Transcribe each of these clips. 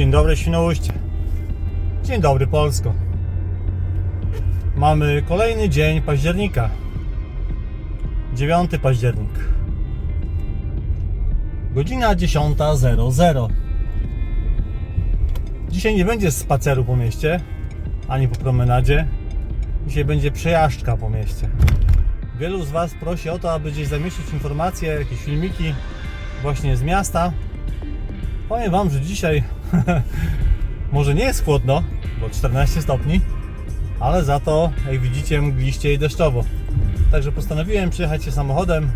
Dzień dobry Świnoujście. Dzień dobry Polsko. Mamy kolejny dzień października. 9 październik. Godzina 10.00. Dzisiaj nie będzie spaceru po mieście, ani po promenadzie. Dzisiaj będzie przejażdżka po mieście. Wielu z Was prosi o to, aby gdzieś zamieścić informacje, jakieś filmiki właśnie z miasta. Powiem Wam, że dzisiaj może nie jest chłodno, bo 14 stopni, ale za to, jak widzicie, mgliście i deszczowo. Także postanowiłem przyjechać się samochodem.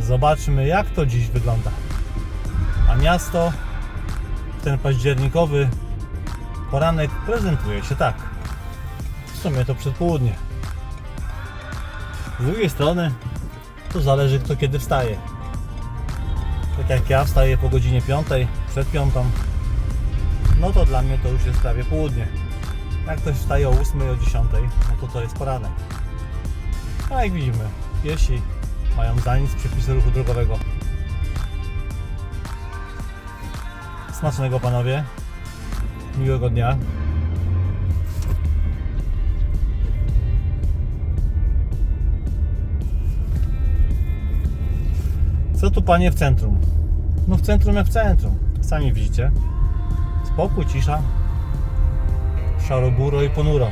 Zobaczmy, jak to dziś wygląda. A miasto w ten październikowy poranek prezentuje się tak. W sumie to przedpołudnie. Z drugiej strony, to zależy kto kiedy wstaje. Tak jak ja wstaję po godzinie 5, przed 5, no to dla mnie to już jest prawie południe. Jak ktoś wstaje o 8, o 10, no to to jest poranek. A jak widzimy, piesi mają za nic przepisy ruchu drogowego. Smacznego panowie. Miłego dnia. Co tu panie w centrum? No w centrum jak w centrum. Sami widzicie. Spokój, cisza. Szaro-buro i ponuro.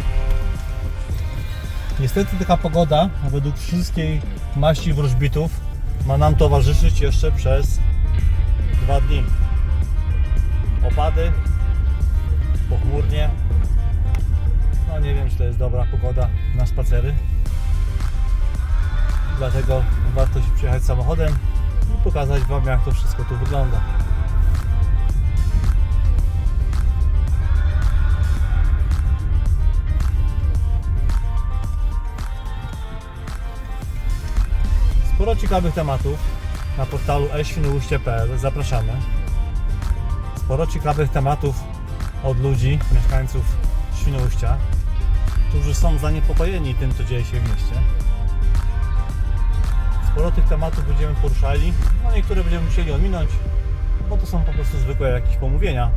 Niestety taka pogoda, według wszystkiej maści wróżbitów, ma nam towarzyszyć jeszcze przez dwa dni. Opady, pochmurnie. No nie wiem, czy to jest dobra pogoda na spacery. Dlatego warto się przyjechać samochodem i pokazać Wam, jak to wszystko tu wygląda. Sporo ciekawych tematów na portalu eświnuuście.pl. Zapraszamy. Sporo ciekawych tematów od ludzi, mieszkańców Świnoujścia, którzy są zaniepokojeni tym, co dzieje się w mieście. Sporo tych tematów będziemy poruszali, no niektóre będziemy musieli ominąć, bo to są po prostu zwykłe jakieś pomówienia,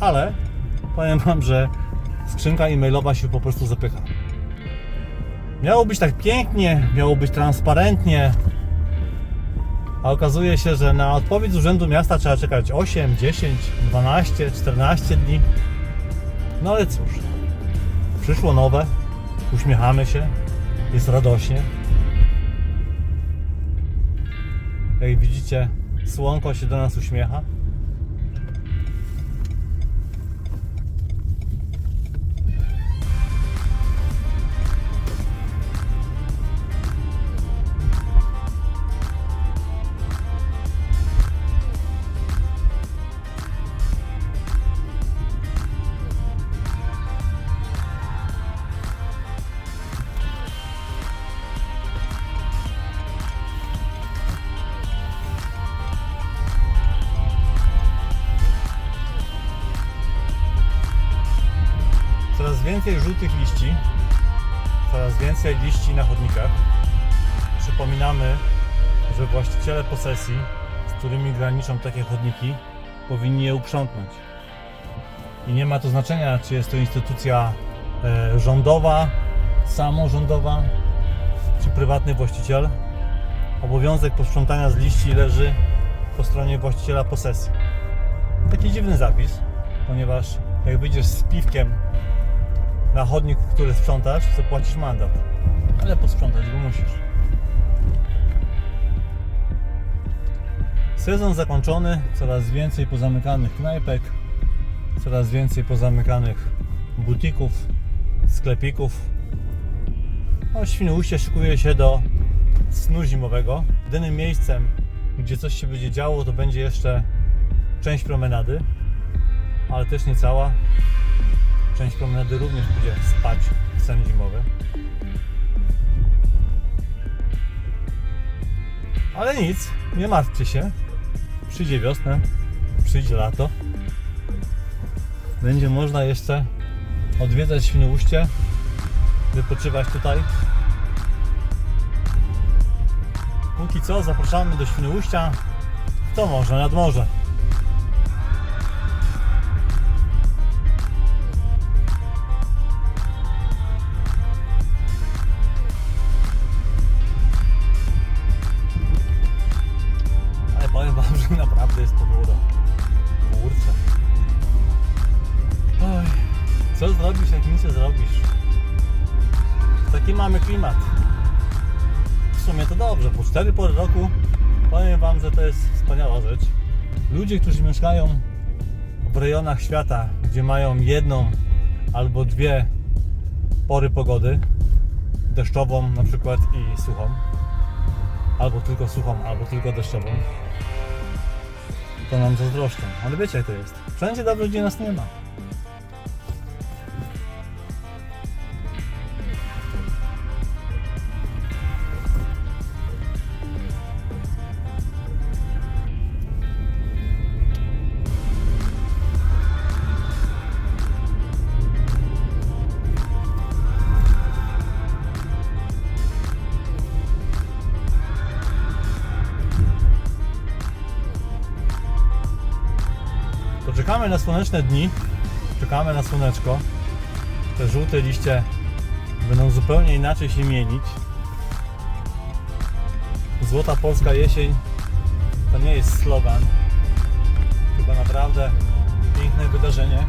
ale powiem Wam, że skrzynka e-mailowa się po prostu zapycha. Miało być tak pięknie, miało być transparentnie, a okazuje się, że na odpowiedź z Urzędu Miasta trzeba czekać 8, 10, 12, 14 dni. No ale cóż, przyszło nowe, uśmiechamy się, jest radośnie. Jak widzicie, słonko się do nas uśmiecha. Więcej żółtych liści, coraz więcej liści na chodnikach. Przypominamy, że właściciele posesji, z którymi graniczą takie chodniki, powinni je uprzątnąć. I nie ma to znaczenia, czy jest to instytucja e, rządowa, samorządowa, czy prywatny właściciel. Obowiązek posprzątania z liści leży po stronie właściciela posesji. Taki dziwny zapis, ponieważ jak wyjdziesz z piwkiem na chodnik, który sprzątasz, to płacisz mandat. Ale posprzątać go musisz. Sezon zakończony, coraz więcej pozamykanych knajpek, coraz więcej pozamykanych butików, sklepików. No, Świnoujście szykuje się do snu zimowego. Jedynym miejscem, gdzie coś się będzie działo, to będzie jeszcze część promenady, ale też nie cała. Część promenady również będzie spać w sen zimowy. Ale nic, nie martwcie się. Przyjdzie wiosna, przyjdzie lato. Będzie można jeszcze odwiedzać Świnoujście, wypoczywać tutaj. Póki co zapraszamy do Świnoujścia, to morze nad morze. Taki mamy klimat. W sumie to dobrze, po 4 pory roku powiem Wam, że to jest wspaniała rzecz. Ludzie, którzy mieszkają w rejonach świata, gdzie mają jedną albo dwie pory pogody, deszczową na przykład i suchą, albo tylko suchą, albo tylko deszczową, to nam zazdroszczą. Ale wiecie jak to jest. Wszędzie dobrze, gdzie nas nie ma. Czekamy na słoneczne dni, czekamy na słoneczko. Te żółte liście będą zupełnie inaczej się mienić. Złota polska jesień to nie jest slogan, chyba naprawdę piękne wydarzenie,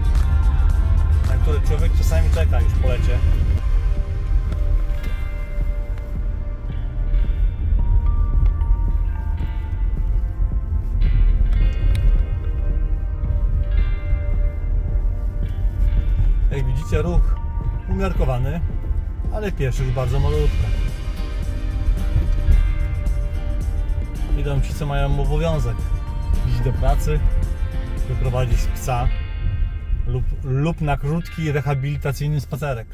na które człowiek czasami czeka już po lecie. Widzicie, ruch umiarkowany, ale pieszych bardzo malutko. Idą ci, co mają obowiązek iść do pracy, wyprowadzić psa lub, lub na krótki rehabilitacyjny spacerek.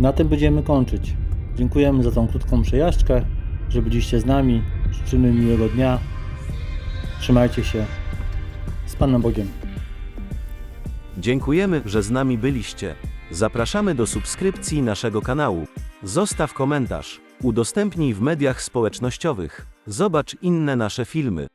Na tym będziemy kończyć. Dziękujemy za tą krótką przejażdżkę, że byliście z nami. Życzymy miłego dnia. Trzymajcie się. Z Panem Bogiem. Dziękujemy, że z nami byliście. Zapraszamy do subskrypcji naszego kanału. Zostaw komentarz. Udostępnij w mediach społecznościowych. Zobacz inne nasze filmy.